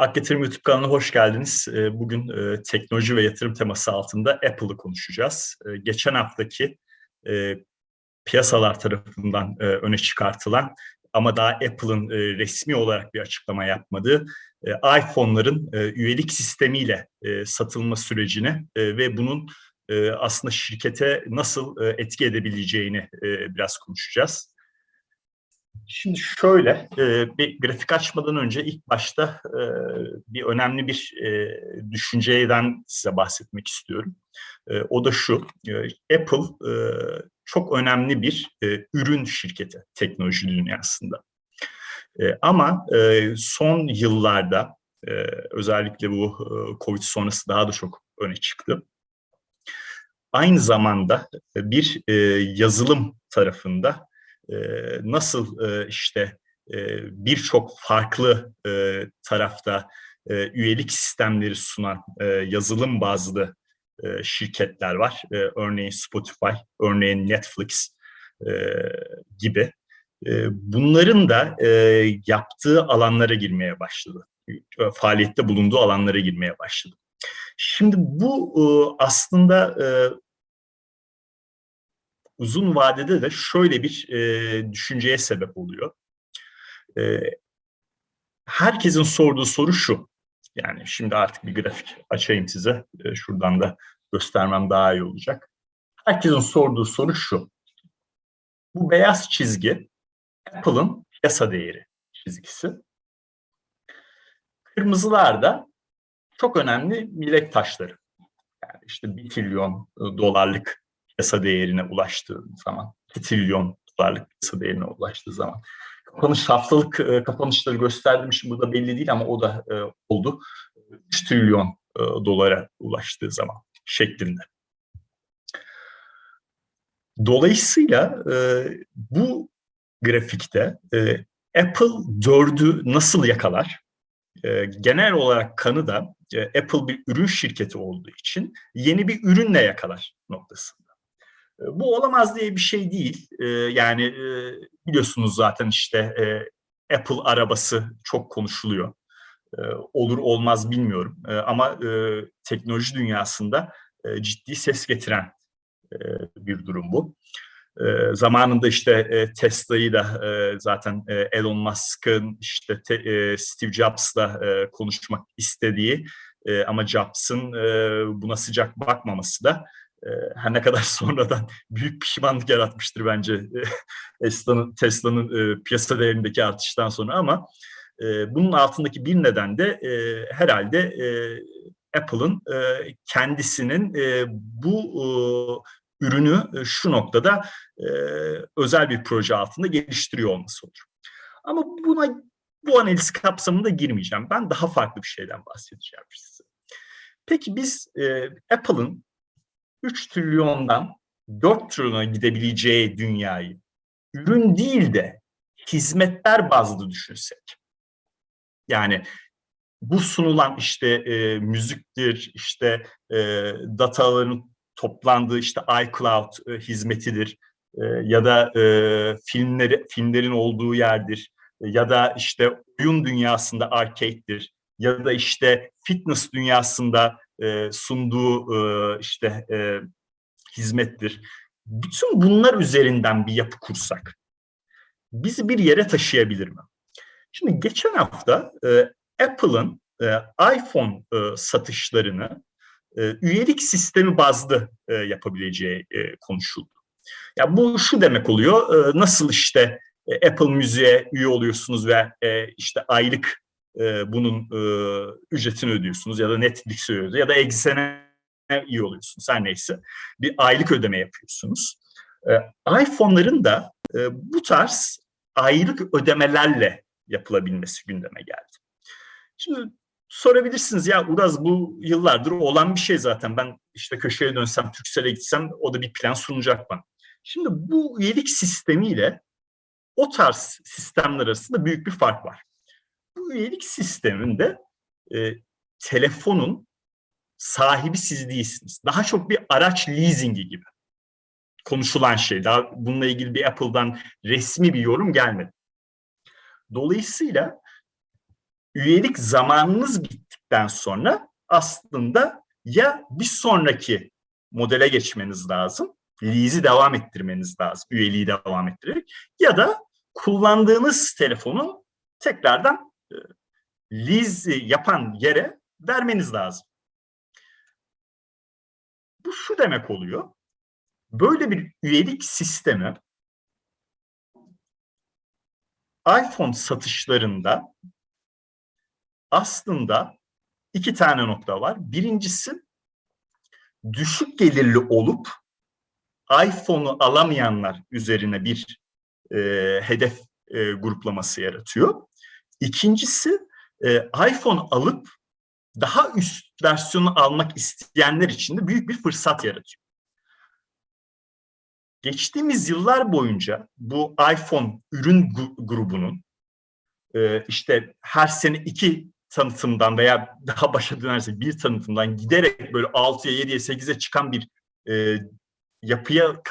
Ak Yatırım YouTube kanalına hoş geldiniz. Ee, bugün e, teknoloji ve yatırım teması altında Apple'ı konuşacağız. Ee, geçen haftaki e, piyasalar tarafından e, öne çıkartılan ama daha Apple'ın resmi olarak bir açıklama yapmadığı iPhone'ların üyelik sistemiyle satılma sürecini ve bunun aslında şirkete nasıl etki edebileceğini biraz konuşacağız. Şimdi şöyle, e, bir grafik açmadan önce ilk başta e, bir önemli bir e, düşünceden size bahsetmek istiyorum. E, o da şu, Apple çok önemli bir ürün şirketi teknoloji dünyasında. Ama son yıllarda, özellikle bu Covid sonrası daha da çok öne çıktı. Aynı zamanda bir yazılım tarafında nasıl işte birçok farklı tarafta üyelik sistemleri sunan yazılım bazlı şirketler var. Örneğin Spotify, örneğin Netflix gibi. Bunların da yaptığı alanlara girmeye başladı. Faaliyette bulunduğu alanlara girmeye başladı. Şimdi bu aslında uzun vadede de şöyle bir e, düşünceye sebep oluyor. E, herkesin sorduğu soru şu. Yani şimdi artık bir grafik açayım size. E, şuradan da göstermem daha iyi olacak. Herkesin sorduğu soru şu. Bu beyaz çizgi Apple'ın yasa değeri çizgisi. Kırmızılar da çok önemli bilek taşları. Yani işte bir trilyon dolarlık piyasa değerine ulaştığı zaman, 2 trilyon dolarlık piyasa değerine ulaştığı zaman. Kapanış haftalık e, kapanışları gösterdim şimdi burada belli değil ama o da e, oldu. 3 trilyon e, dolara ulaştığı zaman şeklinde. Dolayısıyla bu grafikte Apple 4'ü nasıl yakalar? Genel olarak kanı da Apple bir ürün şirketi olduğu için yeni bir ürünle yakalar noktasında. Bu olamaz diye bir şey değil. Ee, yani e, biliyorsunuz zaten işte e, Apple arabası çok konuşuluyor. Olur olmaz bilmiyorum. Ama e, teknoloji dünyasında ciddi ses getiren bir durum bu. Zamanında işte Tesla'yı da zaten Elon Musk'ın işte Steve Jobs'la konuşmak istediği ama Jobs'ın buna sıcak bakmaması da her ne kadar sonradan büyük pişmanlık yaratmıştır bence Tesla'nın Tesla'nın e, piyasa değerindeki artıştan sonra ama e, bunun altındaki bir neden de e, herhalde e, Apple'ın e, kendisinin e, bu e, ürünü e, şu noktada e, özel bir proje altında geliştiriyor olması olur. Ama buna bu analiz kapsamında girmeyeceğim. Ben daha farklı bir şeyden bahsedeceğim size. Peki biz e, Apple'ın 3 trilyondan 4 trilyona gidebileceği dünyayı ürün değil de hizmetler bazlı düşünsek. Yani bu sunulan işte e, müziktir, işte e, dataların toplandığı işte iCloud e, hizmetidir e, ya da e, filmleri filmlerin olduğu yerdir ya da işte oyun dünyasında arcade'dir ya da işte fitness dünyasında e, sunduğu e, işte e, hizmettir. Bütün bunlar üzerinden bir yapı kursak bizi bir yere taşıyabilir mi? Şimdi geçen hafta e, Apple'ın e, iPhone e, satışlarını e, üyelik sistemi bazlı e, yapabileceği e, konuşuldu. Ya bu şu demek oluyor, e, nasıl işte e, Apple Müziğe üye oluyorsunuz ve e, işte aylık e, bunun e, ücretini ödüyorsunuz ya da Netflix'e ödüyorsunuz ya da Exxen'e iyi oluyorsunuz her neyse. Bir aylık ödeme yapıyorsunuz. E, iPhone'ların da e, bu tarz aylık ödemelerle yapılabilmesi gündeme geldi. Şimdi sorabilirsiniz ya Uraz bu yıllardır olan bir şey zaten. Ben işte köşeye dönsem, Türkcell'e gitsem o da bir plan sunacak bana. Şimdi bu üyelik sistemiyle o tarz sistemler arasında büyük bir fark var üyelik sisteminde e, telefonun sahibi siz değilsiniz. Daha çok bir araç leasingi gibi konuşulan şey. Daha bununla ilgili bir Apple'dan resmi bir yorum gelmedi. Dolayısıyla üyelik zamanınız bittikten sonra aslında ya bir sonraki modele geçmeniz lazım, lease'i devam ettirmeniz lazım, üyeliği devam ettirerek ya da kullandığınız telefonu tekrardan lease yapan yere vermeniz lazım. Bu şu demek oluyor. Böyle bir üyelik sistemi iPhone satışlarında aslında iki tane nokta var. Birincisi düşük gelirli olup iPhone'u alamayanlar üzerine bir e, hedef e, gruplaması yaratıyor. İkincisi e, iPhone alıp daha üst versiyonu almak isteyenler için de büyük bir fırsat yaratıyor. Geçtiğimiz yıllar boyunca bu iPhone ürün grubunun e, işte her sene iki tanıtımdan veya daha başa dönerse bir tanıtımdan giderek böyle 6'ya 7'ye 8'e çıkan bir e, yapıya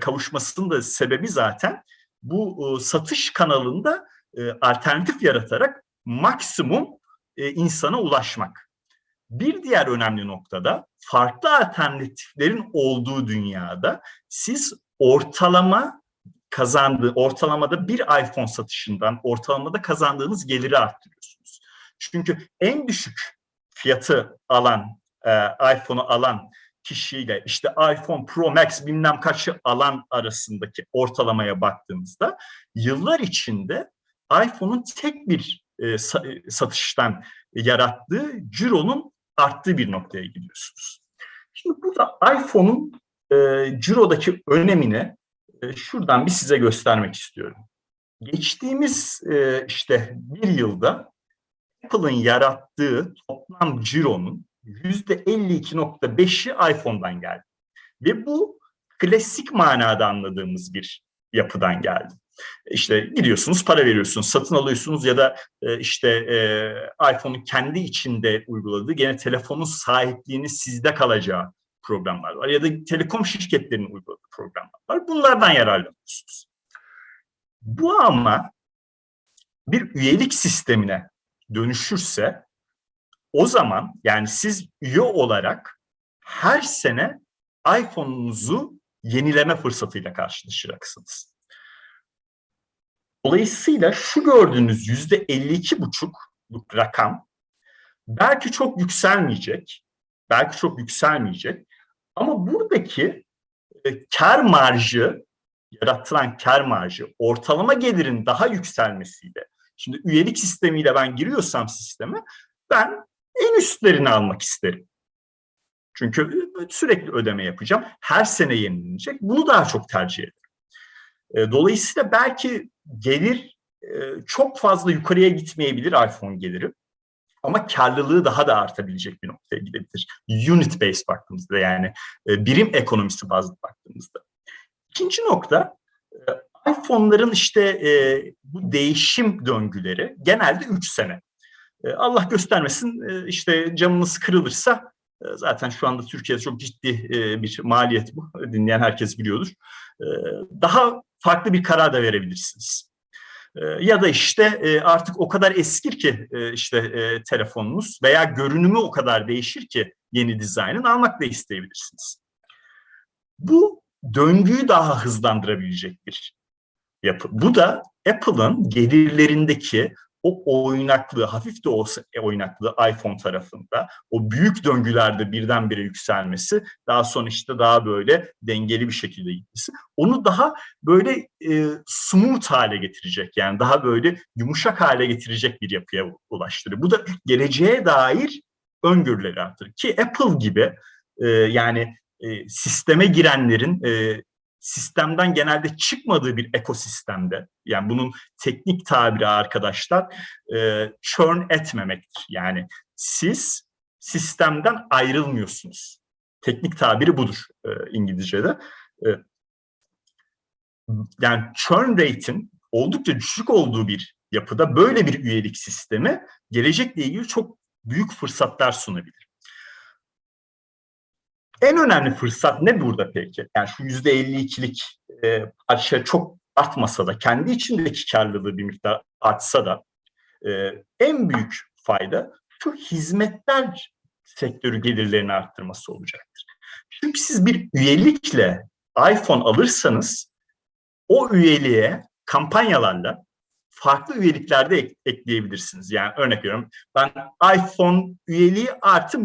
kavuşmasının da sebebi zaten bu e, satış kanalında e, alternatif yaratarak maksimum e, insana ulaşmak. Bir diğer önemli noktada farklı alternatiflerin olduğu dünyada siz ortalama kazandığı, ortalamada bir iPhone satışından ortalamada kazandığınız geliri arttırıyorsunuz. Çünkü en düşük fiyatı alan, e, iPhone'u alan kişiyle işte iPhone Pro Max bilmem kaçı alan arasındaki ortalamaya baktığımızda yıllar içinde iPhone'un tek bir e, satıştan yarattığı cironun arttığı bir noktaya gidiyorsunuz. Şimdi burada iPhone'un e, cirodaki önemini e, şuradan bir size göstermek istiyorum. Geçtiğimiz e, işte bir yılda Apple'ın yarattığı toplam cironun %52.5'i iPhone'dan geldi. Ve bu klasik manada anladığımız bir yapıdan geldi. İşte gidiyorsunuz, para veriyorsunuz, satın alıyorsunuz ya da e, işte e, iPhone'un kendi içinde uyguladığı gene telefonun sahipliğini sizde kalacağı programlar var. Ya da telekom şirketlerinin uyguladığı programlar var. Bunlardan yararlanıyorsunuz. Bu ama bir üyelik sistemine dönüşürse o zaman yani siz üye olarak her sene iPhone'unuzu yenileme fırsatıyla karşılaşacaksınız. Dolayısıyla şu gördüğünüz yüzde 52 buçukluk rakam belki çok yükselmeyecek, belki çok yükselmeyecek ama buradaki e, kar marjı, yaratılan kar marjı ortalama gelirin daha yükselmesiyle, şimdi üyelik sistemiyle ben giriyorsam sisteme, ben en üstlerini almak isterim. Çünkü sürekli ödeme yapacağım. Her sene yenilenecek. Bunu daha çok tercih ederim. E, dolayısıyla belki gelir e, çok fazla yukarıya gitmeyebilir iPhone geliri. Ama karlılığı daha da artabilecek bir noktaya gidebilir. Unit based baktığımızda yani e, birim ekonomisi bazlı baktığımızda. İkinci nokta iPhone'ların işte bu değişim döngüleri genelde 3 sene. Allah göstermesin işte camınız kırılırsa zaten şu anda Türkiye'de çok ciddi bir maliyet bu. Dinleyen herkes biliyordur. Daha farklı bir karar da verebilirsiniz. Ya da işte artık o kadar eskir ki işte telefonunuz veya görünümü o kadar değişir ki yeni dizaynın almak da isteyebilirsiniz. Bu döngüyü daha hızlandırabilecek bir yapı. Bu da Apple'ın gelirlerindeki o oynaklığı, hafif de olsa oynaklığı iPhone tarafında, o büyük döngülerde birdenbire yükselmesi, daha sonra işte daha böyle dengeli bir şekilde gitmesi, onu daha böyle e, smooth hale getirecek, yani daha böyle yumuşak hale getirecek bir yapıya ulaştırır. Bu da geleceğe dair öngörüleri arttırır. Ki Apple gibi e, yani e, sisteme girenlerin e, sistemden genelde çıkmadığı bir ekosistemde yani bunun teknik tabiri arkadaşlar e, churn etmemektir. Yani siz sistemden ayrılmıyorsunuz. Teknik tabiri budur e, İngilizce'de. E, yani churn rate'in oldukça düşük olduğu bir yapıda böyle bir üyelik sistemi gelecekle ilgili çok büyük fırsatlar sunabilir. En önemli fırsat ne burada peki? Yani şu yüzde 52'lik e, parça çok artmasa da kendi içindeki karlılığı bir miktar artsa da e, en büyük fayda şu hizmetler sektörü gelirlerini arttırması olacaktır. Çünkü siz bir üyelikle iPhone alırsanız o üyeliğe kampanyalarla farklı üyeliklerde ek, ekleyebilirsiniz. Yani örnek veriyorum ben iPhone üyeliği artı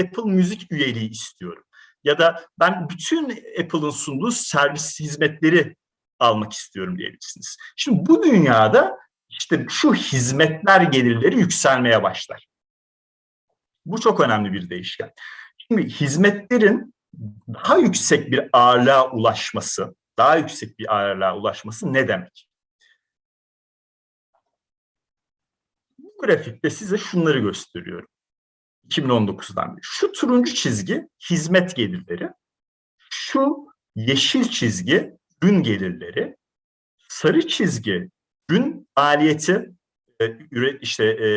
Apple Müzik üyeliği istiyorum. Ya da ben bütün Apple'ın sunduğu servis hizmetleri almak istiyorum diyebilirsiniz. Şimdi bu dünyada işte şu hizmetler gelirleri yükselmeye başlar. Bu çok önemli bir değişken. Şimdi hizmetlerin daha yüksek bir ağırlığa ulaşması, daha yüksek bir ağırlığa ulaşması ne demek? Bu grafikte size şunları gösteriyorum. 2019'dan beri. Şu turuncu çizgi hizmet gelirleri, şu yeşil çizgi gün gelirleri, sarı çizgi gün maliyeti, e, işte e,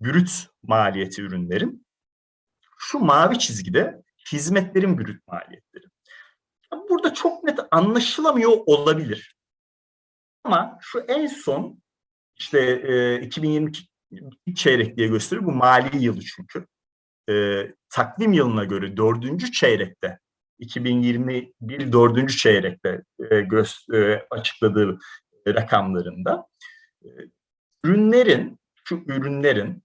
brüt maliyeti ürünlerin, şu mavi çizgide hizmetlerin brüt maliyetleri. Burada çok net anlaşılamıyor olabilir. Ama şu en son işte e, 2022 çeyrek diye gösteriyor. Bu mali yılı çünkü. E, takvim yılına göre dördüncü çeyrekte 2021 dördüncü çeyrekte e, göz, e, açıkladığı rakamlarında e, ürünlerin şu ürünlerin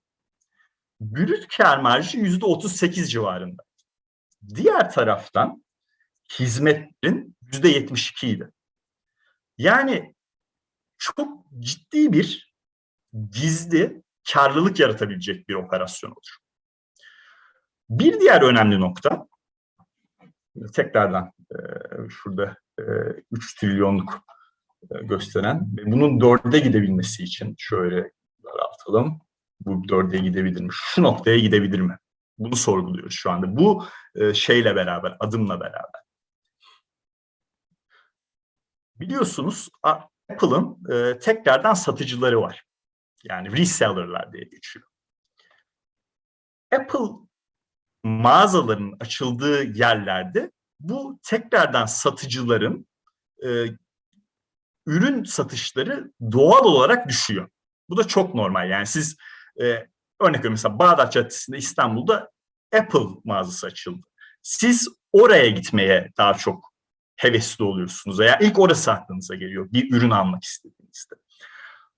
brüt kar marjı yüzde 38 civarında. Diğer taraftan hizmetlerin yüzde 72 idi. Yani çok ciddi bir gizli karlılık yaratabilecek bir operasyon olur. Bir diğer önemli nokta tekrardan e, şurada e, 3 trilyonluk e, gösteren bunun dörde gidebilmesi için şöyle daraltalım. Bu dörde gidebilir mi? Şu noktaya gidebilir mi? Bunu sorguluyoruz şu anda. Bu e, şeyle beraber, adımla beraber. Biliyorsunuz Apple'ın e, tekrardan satıcıları var. Yani reseller'lar diye geçiyor. Apple mağazaların açıldığı yerlerde bu tekrardan satıcıların e, ürün satışları doğal olarak düşüyor. Bu da çok normal. Yani siz e, örnek veriyorum mesela Bağdat Caddesi'nde İstanbul'da Apple mağazası açıldı. Siz oraya gitmeye daha çok hevesli oluyorsunuz veya ilk orası aklınıza geliyor bir ürün almak istediğinizde.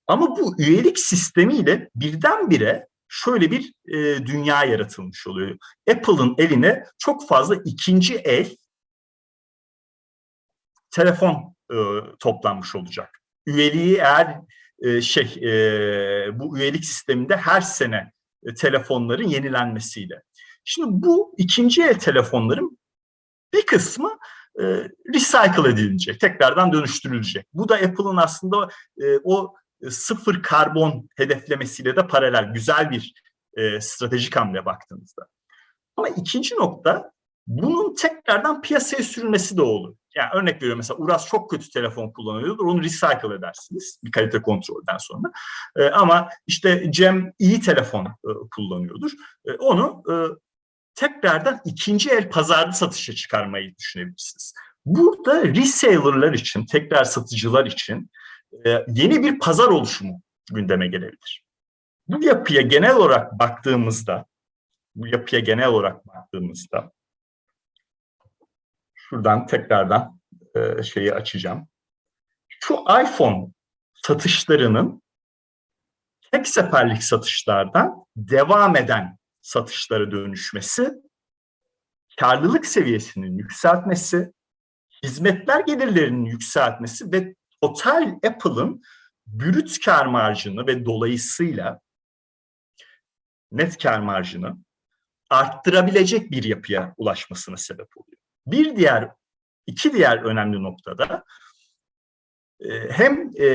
Ama bu üyelik sistemiyle birdenbire şöyle bir e, dünya yaratılmış oluyor. Apple'ın eline çok fazla ikinci el telefon e, toplanmış olacak. Üyeliği eğer e, şey e, bu üyelik sisteminde her sene e, telefonların yenilenmesiyle. Şimdi bu ikinci el telefonların bir kısmı e, recycle edilecek, tekrardan dönüştürülecek. Bu da Apple'ın aslında e, o sıfır karbon hedeflemesiyle de paralel güzel bir e, stratejik hamle baktığınızda. Ama ikinci nokta bunun tekrardan piyasaya sürülmesi de olur. Yani örnek veriyorum mesela Uras çok kötü telefon kullanıyordur. Onu recycle edersiniz bir kalite kontrolden sonra. E, ama işte Cem iyi telefon e, kullanıyordur. E, onu e, tekrardan ikinci el pazarda satışa çıkarmayı düşünebilirsiniz. Burada reseller'lar için, tekrar satıcılar için e, yeni bir pazar oluşumu gündeme gelebilir. Bu yapıya genel olarak baktığımızda, bu yapıya genel olarak baktığımızda Şuradan tekrardan e, şeyi açacağım. Şu iPhone satışlarının tek seferlik satışlardan devam eden satışlara dönüşmesi, karlılık seviyesinin yükseltmesi, hizmetler gelirlerinin yükseltmesi ve total Apple'ın brüt kar marjını ve dolayısıyla net kar marjını arttırabilecek bir yapıya ulaşmasına sebep oluyor. Bir diğer, iki diğer önemli noktada e, hem e,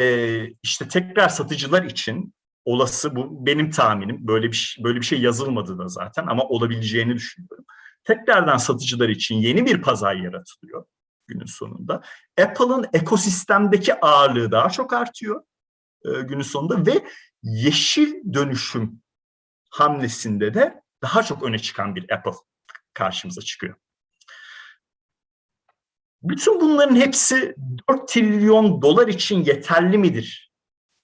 işte tekrar satıcılar için olası bu benim tahminim böyle bir böyle bir şey yazılmadı da zaten ama olabileceğini düşünüyorum. Tekrardan satıcılar için yeni bir pazar yaratılıyor günün sonunda. Apple'ın ekosistemdeki ağırlığı daha çok artıyor e, günün sonunda ve yeşil dönüşüm hamlesinde de daha çok öne çıkan bir Apple karşımıza çıkıyor. Bütün bunların hepsi 4 trilyon dolar için yeterli midir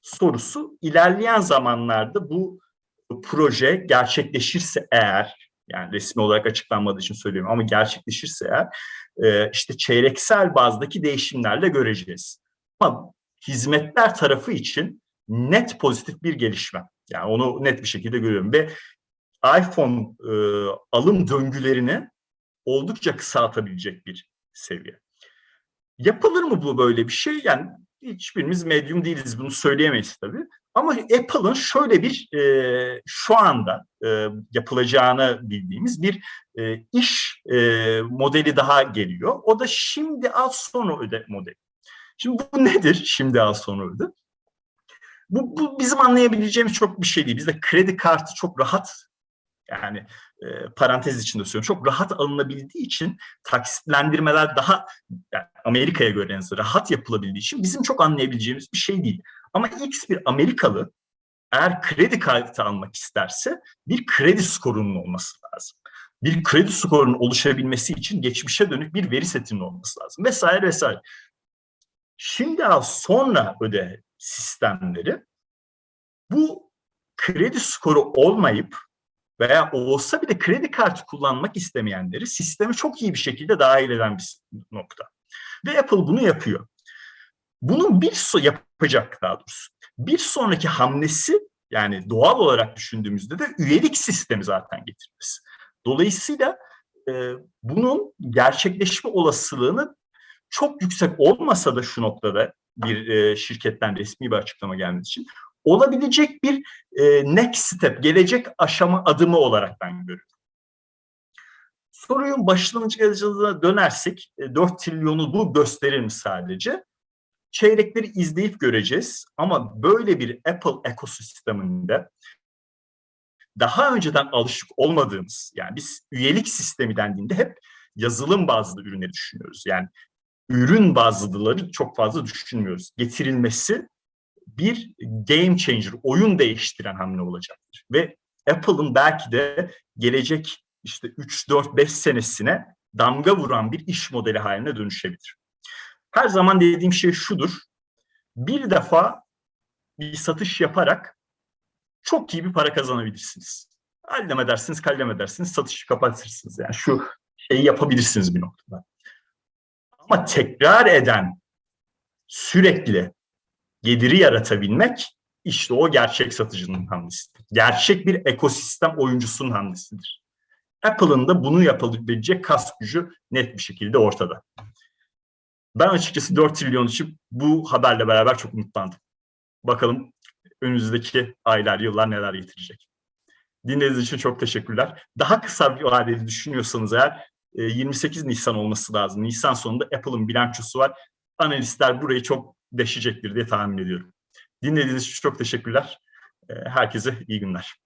sorusu ilerleyen zamanlarda bu proje gerçekleşirse eğer yani resmi olarak açıklanmadığı için söylüyorum ama gerçekleşirse eğer e, işte çeyreksel bazdaki değişimlerle göreceğiz. Ama hizmetler tarafı için net pozitif bir gelişme. Yani onu net bir şekilde görüyorum ve iPhone e, alım döngülerini oldukça kısaltabilecek bir seviye. Yapılır mı bu böyle bir şey? Yani hiçbirimiz medyum değiliz bunu söyleyemeyiz tabii. Ama Apple'ın şöyle bir e, şu anda e, yapılacağını bildiğimiz bir e, iş e, modeli daha geliyor. O da şimdi al sonra öde modeli. Şimdi bu nedir? Şimdi al sonra öde. Bu, bu bizim anlayabileceğimiz çok bir şey değil. Bizde kredi kartı çok rahat yani e, parantez içinde söylüyorum. Çok rahat alınabildiği için taksitlendirmeler daha yani Amerika'ya göre en rahat yapılabildiği için bizim çok anlayabileceğimiz bir şey değil. Ama X bir Amerikalı eğer kredi kartı almak isterse bir kredi skorunun olması lazım. Bir kredi skorunun oluşabilmesi için geçmişe dönük bir veri setinin olması lazım vesaire vesaire. Şimdi al sonra öde sistemleri bu kredi skoru olmayıp veya olsa bile kredi kartı kullanmak istemeyenleri sisteme çok iyi bir şekilde dahil eden bir nokta. Ve Apple bunu yapıyor. Bunun bir so yapacak daha doğrusu. Bir sonraki hamlesi yani doğal olarak düşündüğümüzde de üyelik sistemi zaten getirmesi. Dolayısıyla e, bunun gerçekleşme olasılığını çok yüksek olmasa da şu noktada bir e, şirketten resmi bir açıklama gelmesi için olabilecek bir e, next step, gelecek aşama adımı olarak ben görüyorum. Soruyun başlangıcına dönersek, e, 4 trilyonu bu gösterir mi sadece? Çeyrekleri izleyip göreceğiz ama böyle bir Apple ekosisteminde daha önceden alışık olmadığımız, yani biz üyelik sistemi dendiğinde hep yazılım bazlı ürünleri düşünüyoruz. Yani ürün bazlıları çok fazla düşünmüyoruz. Getirilmesi bir game changer, oyun değiştiren hamle olacaktır. Ve Apple'ın belki de gelecek işte 3, 4, 5 senesine damga vuran bir iş modeli haline dönüşebilir. Her zaman dediğim şey şudur. Bir defa bir satış yaparak çok iyi bir para kazanabilirsiniz. Hallem edersiniz, kallem edersiniz, satışı kapatırsınız. Yani şu şeyi yapabilirsiniz bir noktada. Ama tekrar eden, sürekli geliri yaratabilmek işte o gerçek satıcının hamlesidir. Gerçek bir ekosistem oyuncusunun hamlesidir. Apple'ın da bunu yapabilecek kas gücü net bir şekilde ortada. Ben açıkçası 4 trilyon için bu haberle beraber çok umutlandım. Bakalım önümüzdeki aylar, yıllar neler getirecek. Dinlediğiniz için çok teşekkürler. Daha kısa bir vadeli düşünüyorsanız eğer 28 e, Nisan olması lazım. Nisan sonunda Apple'ın bilançosu var. Analistler burayı çok deşecektir diye tahmin ediyorum. Dinlediğiniz için çok teşekkürler. Herkese iyi günler.